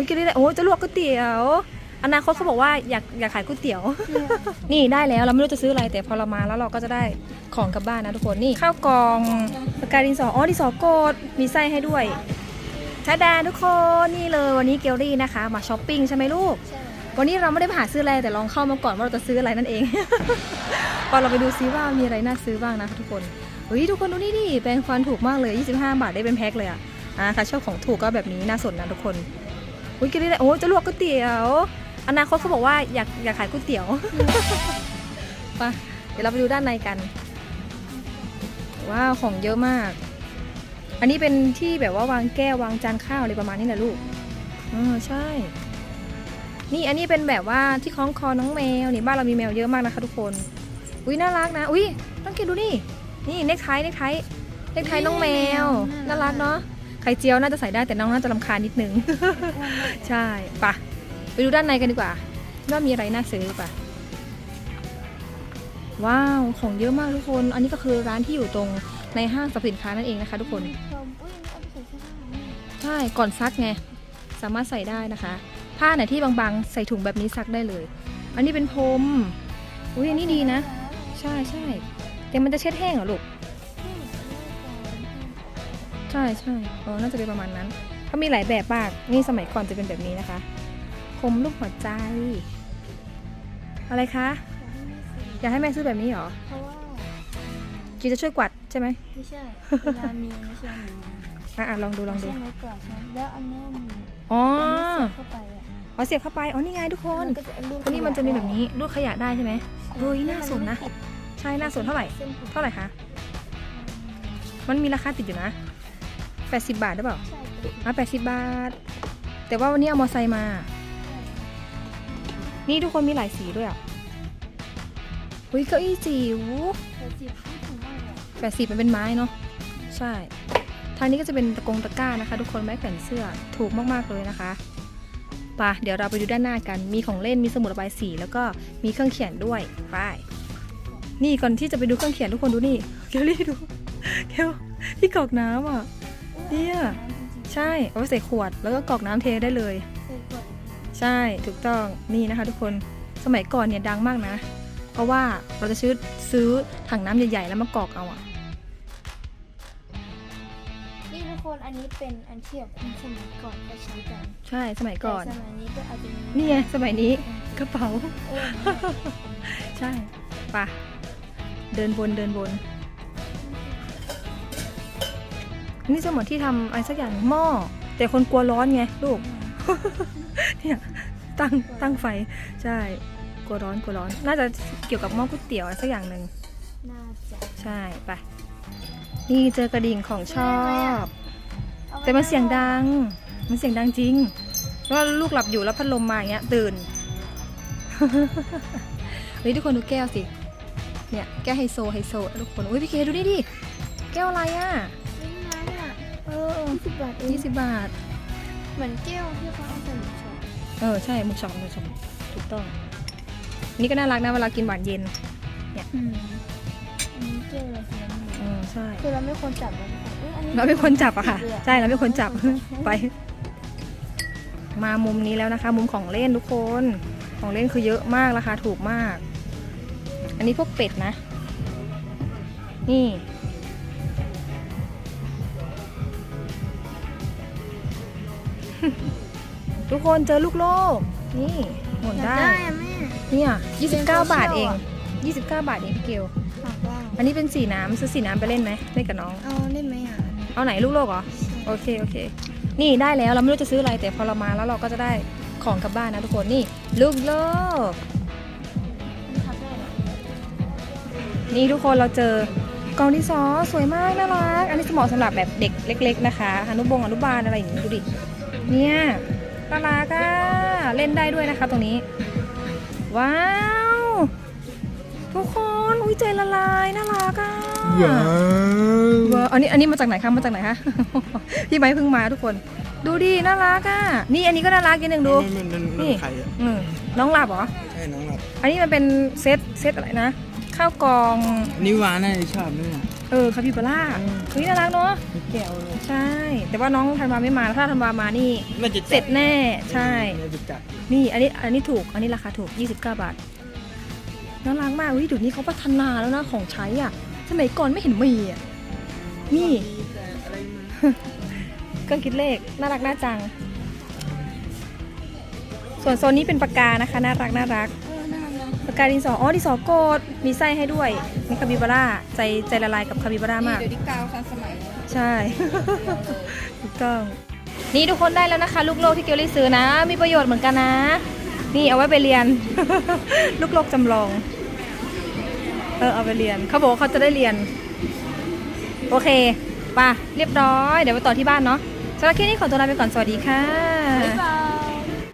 อุ้ยกินได้เลยโอ้จะลวกก๋วยเตี๋ยวอนาคตเขาบอกว่าอยากอยากขายก๋วยเตี๋ยว นี่ได้แล้วเราไม่รู้จะซื้ออะไรแต่พอเรามาแล้วเราก็จะได้ของกลับบ้านนะทุกคนนี่ข้าวกล่องปากกาดินสออ๋อดินสอโกดมีไส้ให้ด้วยชาดาทุกคนนี่เลยวันนี้เกลลี่นะคะ มาช้อปปิ้งใช่ไหมลูกใช่วันนี้เราไม่ได้มาหาซื้ออะไรแต่ลองเข้ามาก่อนว่าเราจะซื้ออะไรนั่นเองพอเราไปดูซิว่ามีอะไรน่าซื้อบ้างนะทุกคนเฮ้ยทุกคนดูนี่ดิแปรงฟันถูกมากเลย 25 บาทได้เป็นแพ็คเลยอะอ่าใครชอบของถูกก็แบบนี้น่าสนนะทุกคน อุ้ยกินได้เลยโอ้จะลวกก๋วยเตี๋ยวอนาคตเขาบอกว่าอยากอยากขายก๋วยเตี๋ยวไปะเดี๋ยวเราไปดูด้านในกัน ว้าวของเยอะมาก อันนี้เป็นที่แบบว่าวางแก้ววางจานข้าวอะไรประมาณนี้แหละลูกอ๋อใช่ นี่อันนี้เป็นแบบว่าที่คล้องคอน้องแมวนี่บ้านเรามีแมวเยอะมากนะคะทุกคน อุ้ยน่ารักนะ อุ้ยต้องกินดูนี่ นี่เน็กไทเน็กไทเน็กไทน้องแมว น่ารักเนาะ ไข่เจียวน่าจะใส่ได้แต่น้องน่าจะรำคาญนิดนึง ใช่ปะไปดูด้านในกันดีกว่าว่ามีอะไรน่าซื้อปะว้าวของเยอะมากทุกคน อันนี้ก็คือร้านที่อยู่ตรงในห้างสรรพสินค้านั่นเองนะคะ ทุกคนผมอุ้ยเอาไปใส่เสื้อผ้าแม่ใช่ก่อนซักไงสามารถใส่ได้นะคะ ผ้าไหนที่บางๆ ใส่ถุงแบบนี้ซักได้เลย อันนี้เป็นพรมอุ้ยอันนี้ดีนะ ใช่ใช่แต่มันจะเช็ดแห้งเหรอลูก ใช่ใช่เออน่าจะเป็นประมาณนั้นเขามีหลายแบบมาก นี่สมัยก่อนจะเป็นแบบนี้นะคะ คมรูปหัวใจ อะไรคะ อยากให้แม่ซื้อแบบนี้เหรอ เพราะว่ากีจะช่วยกวาดใช่ไหมไม่ใช่เวลามีไม่ใช่มีอะอะลองดูลองดู ใช่ไหมก่อนใช่ไหมแล้วอันนี้มีอ๋ออันนี้เสียบเข้าไปอะอ๋อเสียบเข้าไป อ๋อ นี่ไงทุกคนมัก็จะรูปอันนี้มันจะมีแบบนี้รูดขยะได้ใช่ไหมเฮ้ยน่าสนนะ ใช่น่าสนเท่าไหร่เส้นผมเท่าไหร่คะ มันมีราคาติดอยู่นะ 80 บาทหรือเปล่าใช่อะ80 บาท แต่ว่าวันนี้เอามอไซค์มา นี่ทุกคนมีหลายสีด้วยอะอุ้ยเก้าอี้จิ๋วแต่จีบไม่ถึงมากเลยแปดสิบมันเป็นไม้เนาะ ใช่ ทางนี้ก็จะเป็นตะกงตะกร้านะคะ ทุกคนไม้แขวนเสื้อ ถูกมากๆเลยนะคะไปะเดี๋ยวเราไปดูด้านหน้ากัน มีของเล่น มีสมุดระบายสี แล้วก็มีเครื่องเขียนด้วยไปนี่ก่อนที่จะไปดูเครื่องเขียนทุกคนดูนี่ เกลลี่ดู เกลที่กรอกน้ำอะ เนี่ยใช่เอาไว้ใส่ขวดแล้วก็กรอกน้ำเทได้เลยใส่ขวดใช่ถูกต้องนี่นะคะ ทุกคนสมัยก่อนเนี่ยดังมากนะ เพราะว่าเราจะซื้อซื้อถังน้ำใหญ่ๆ แล้วมากรอกเอาอะนี่ทุกคนอันนี้เป็นอันที่แบบคนสมัยก่อนก็ใช้กันใช่สมัยก่อน แต่สมัยนี้ก็อาจจะมีนี่ไงสมัยนี้กระเป๋า เออ ใช่ปะเดินบนเดินบน นี่จะเหมือนที่ทำอะไรสักอย่างหม้อแต่คนกลัวร้อนไงลูกเนี่ยตั้งตั้งไฟใช่กลัวร้อนกลัวร้อน น่าจะเกี่ยวกับหม้อก๋วยเตี๋ยวอะไรสักอย่างหนึ่งน่าจะใช่ไปนี่เจอกระดิ่งของชอบอาไว้แต่มันเสียงดัง มันเสียงดังจริงเพราะว่าลูกหลับอยู่แล้วพัดลมมาอย่างเงี้ยตื่นเฮ้ยทุกคนดูแก้วสิ เนี่ยแก้วไฮโซไฮโซทุกคนอุ้ยพี่เคดูนี่ดิแก้วอะไรอะ สิบบาทเองยี่สิบบาท เหมือนแก้วที่เขาเอาใส่หมูช็อปเออ ใช่หมุกช็อปหมุกช็อปถูกต้อง นี่ก็น่ารักนะเวลากินหวานเย็นอืมอันนี้แก้วอะไรสีน้ำเงินเออใช่ คือเราไม่ควรจับมันค่ะอ้ยอันนี้เราเป็นคนจับอะค่ะลยใช่เราเป็นคนจับ ไป มามุมนี้แล้วนะคะ มุมของเล่นทุกคน ของเล่นคือเยอะมากราคาถูกมาก อันนี้พวกเป็ดนะ นี่ ทุกคนเจอลูกโลก นี่หมุนอยากได้ได้ อะแม่เนี่ย29 บาทเองอะ29 บาทเองพี่เกลฝากบ้างอันนี้เป็นสีน้ำซื้อสีน้ำไปเล่นไหมเล่นกับน้อง เอาได้ไหมอะเอาไหนลูกโลกเหรอ โอเคโอเค นี่ได้แล้วเราไม่รู้จะซื้ออะไรแต่พอเรามาแล้วเราก็จะได้ของกลับบ้านนะทุกคนนี่ ลูกโลกมันทับได้เหรอนี่ทุกคนเราเจอกล่องที่สอสวยมากน่ารัก อันนี้เหมาะสำหรับแบบเด็กเล็ก ๆ นะคะอนุบงอนุบาลอะไรอย่างนี้ดูดิ เนี่ยน่ารักอะเล่นได้ด้วยนะคะตรงนี้ ว้าว ทุกคนอุ้ยใจละลายน่ารักอะว้าวอันนี้อันนี้มาจากไหนคะมาจากไหนคะพี่ไม้เพิ่งมาทุกคน ดูดิน่ารักอะนี่อันนี้ก็น่ารักอีกหนึ่งดูมันมันนี่มันไข่อะอืมน้องหลับเหรอใช่น้องหลับอันนี้มันเป็นเซตเซตอะไรนะ ข้าวกล่องอันนี่วานน่าจะชอบด้วยนะเออคาปิบาร่าเฮ้ยน่ารักเนาะ มีแก้วเลยใช่ แต่ว่าน้องธันวาไม่มา ถ้าธันวามานี่มันจะเสร็จแน่ ใช่มันจะจัดนี่อันนี้อันนี้ถูก อันนี้ราคาถูก 29 บาท น่ารักมากวิเดี๋ยวนี้เขาพัฒนาแล้วนะของใช้อะ สมัยก่อนไม่เห็นมีอะ นี่ มีแต่อะไรมาเครื่องคิดเลข น่ารักน่าจัง ส่วนโซนนี้เป็นปากกานะคะ น่ารักน่ารักเออน่ารัก ปากกาดินสอ อ๋อ ดินสอโกด มีไส้ให้ด้วย มีคาบิบาร่า ใจใจละลายกับคาบิบาร่ามาก เดี๋ยวนี้กาวทันสมัย ใช่ ถูกต้อง นี่ทุกคนได้แล้วนะคะ ลูกโลกที่เกลลี่ซื้อนะ มีประโยชน์เหมือนกันนะ นี่เอาไว้ไปเรียน ลูกโลกจำลอง เออเอาไปเรียน เขาบอกว่าเขาจะได้เรียน โอเคไป่ะเรียบร้อย เดี๋ยวไปต่อที่บ้านเนาะสำหรับคลิปนี้ขอตัวลาไปก่อน สวัสดีค่ะบ๊ายบาย